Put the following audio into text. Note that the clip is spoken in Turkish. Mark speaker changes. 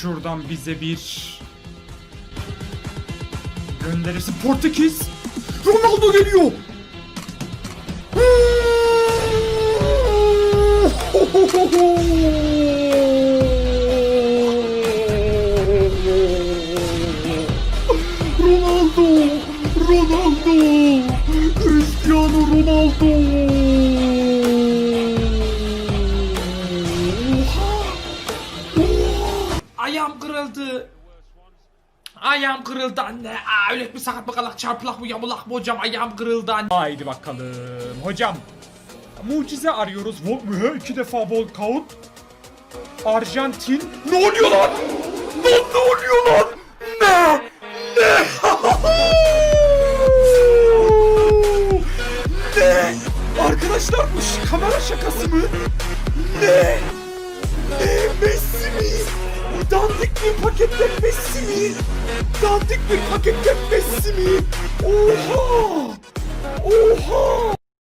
Speaker 1: Şuradan bize bir gönderirsin. Portekiz. Ronaldo geliyor. Ronaldo! Ronaldo! Cristiano Ronaldo!
Speaker 2: Ayağım kırıldı. Ayağım kırıldı anne. Aa, öyle bir sakat mı kalak çarpılak mı yamulak mı hocam ayağım kırıldı anne.
Speaker 1: Haydi bakalım. Hocam mucize arıyoruz. Vol iki defa walkout. Arjantin. Ne oluyor lan? Lan ne oluyor lan? Ne? Ne? ne? Arkadaşlar bu kamera şakası mı? Ne? Ne? Dandik bir pakette Messi mi? Dandik bir pakette Messi mi?